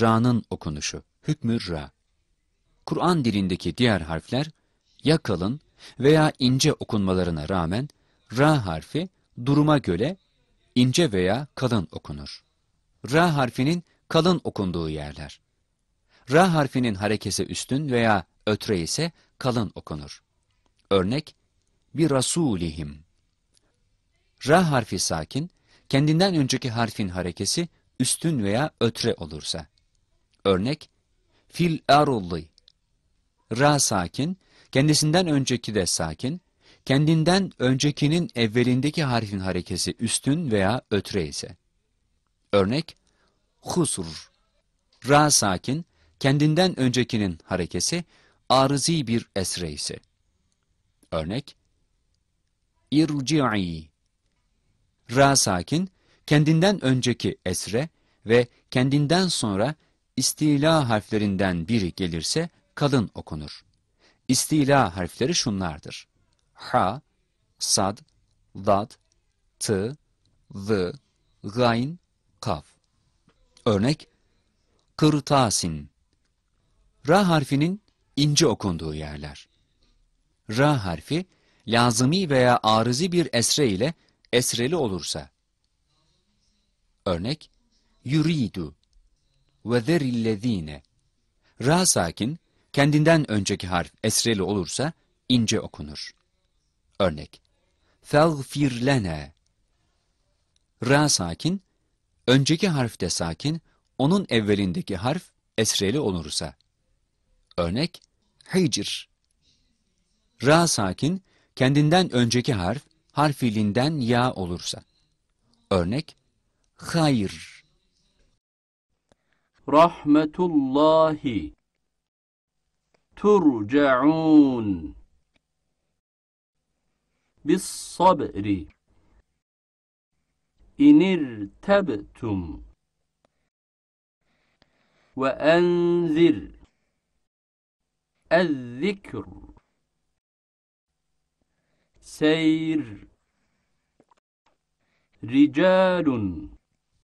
ra'nın okunuşu, hükmü ra. Kur'an dilindeki diğer harfler ya kalın veya ince okunmalarına rağmen ra harfi duruma göre ince veya kalın okunur. Ra harfinin kalın okunduğu yerler. Ra harfinin harekesi üstün veya ötre ise kalın okunur. Örnek, bir rasulihim. Ra harfi sakin, kendinden önceki harfin harekesi üstün veya ötre olursa. Örnek, fil arulli. Ra sakin, kendisinden önceki de sakin, kendinden öncekinin evvelindeki harfin harekesi üstün veya ötre ise. Örnek, husur. Ra sakin, kendinden öncekinin harekesi arızi bir esre ise. Örnek, irci'i. Ra sakin, kendinden önceki esre ve kendinden sonra istila harflerinden biri gelirse kalın okunur. İstila harfleri şunlardır. Ha, sad, dad, t, z, gayn, kaf. Örnek, kırtasin. Ra harfinin ince okunduğu yerler. Ra harfi, lazımi veya arızi bir esre ile esreli olursa. Örnek, yuridu ve zerillezine. Ra sakin, kendinden önceki harf esreli olursa ince okunur. Örnek, فَغْفِرْ لَنَا Ra sakin, önceki harf de sakin, onun evvelindeki harf esreli olursa. Örnek, hicr. Ra sakin, kendinden önceki harf, harfilinden ya olursa. Örnek, hayır. رحمة الله ترجعون. بالصبر. إن ارتبتم. وأنذر. الذكر. سير. رجال.